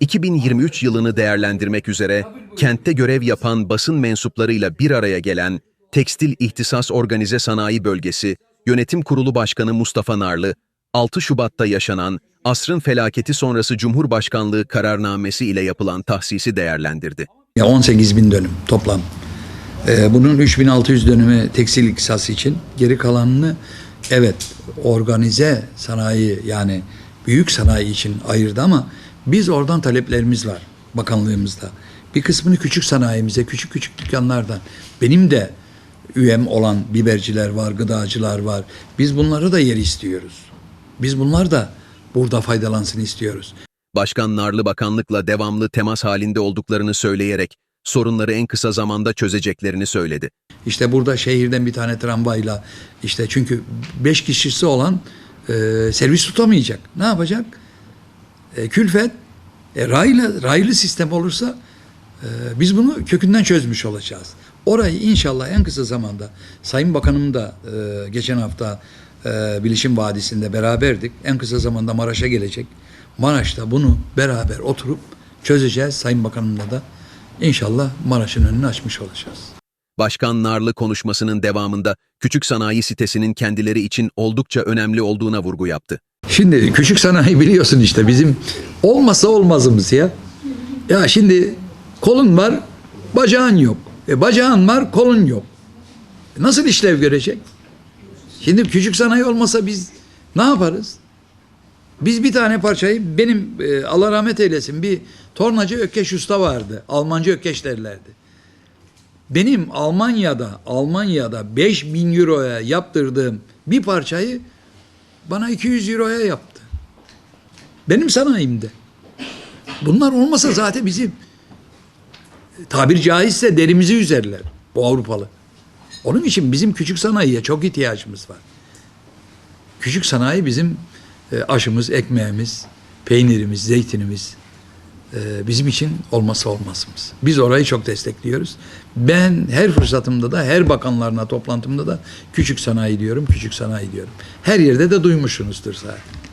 2023 yılını değerlendirmek üzere kentte görev yapan basın mensuplarıyla bir araya gelen Tekstil İhtisas Organize Sanayi Bölgesi Yönetim Kurulu Başkanı Mustafa Narlı, 6 Şubat'ta yaşanan asrın felaketi sonrası Cumhurbaşkanlığı kararnamesi ile yapılan tahsisi değerlendirdi. Ya 18 bin dönüm toplam. Ee, bunun 3600 dönümü tekstil iktisası için. Geri kalanını evet organize sanayi yani büyük sanayi için ayırdı ama biz oradan taleplerimiz var bakanlığımızda. Bir kısmını küçük sanayimize, küçük küçük dükkanlardan. Benim de üyem olan biberciler var, gıdacılar var. Biz bunları da yer istiyoruz. Biz bunlar da burada faydalansın istiyoruz. Başkan Narlı bakanlıkla devamlı temas halinde olduklarını söyleyerek sorunları en kısa zamanda çözeceklerini söyledi. İşte burada şehirden bir tane tramvayla işte çünkü beş kişisi olan e, servis tutamayacak. Ne yapacak? E, külfet e, raylı, raylı sistem olursa e, biz bunu kökünden çözmüş olacağız. Orayı inşallah en kısa zamanda Sayın Bakanım da e, geçen hafta e, Bilişim Vadisi'nde beraberdik. En kısa zamanda Maraş'a gelecek. Maraş'ta bunu beraber oturup çözeceğiz Sayın Bakanımla da. İnşallah Maraş'ın önünü açmış olacağız. Başkan Narlı konuşmasının devamında küçük sanayi sitesinin kendileri için oldukça önemli olduğuna vurgu yaptı. Şimdi küçük sanayi biliyorsun işte bizim olmasa olmazımız ya. Ya şimdi kolun var, bacağın yok. E bacağın var, kolun yok. E nasıl işlev görecek? Şimdi küçük sanayi olmasa biz ne yaparız? Biz bir tane parçayı benim e, Allah rahmet eylesin bir tornacı Ökkeş Usta vardı. Almancı Ökkeş derlerdi. Benim Almanya'da Almanya'da 5000 euroya yaptırdığım bir parçayı bana 200 euroya yaptı. Benim sanayimde. Bunlar olmasa zaten bizim tabir caizse derimizi üzerler bu Avrupalı. Onun için bizim küçük sanayiye çok ihtiyacımız var. Küçük sanayi bizim e, aşımız, ekmeğimiz, peynirimiz, zeytinimiz e, bizim için olmazsa olmazımız. Biz orayı çok destekliyoruz. Ben her fırsatımda da, her bakanlarına toplantımda da küçük sanayi diyorum, küçük sanayi diyorum. Her yerde de duymuşsunuzdur zaten.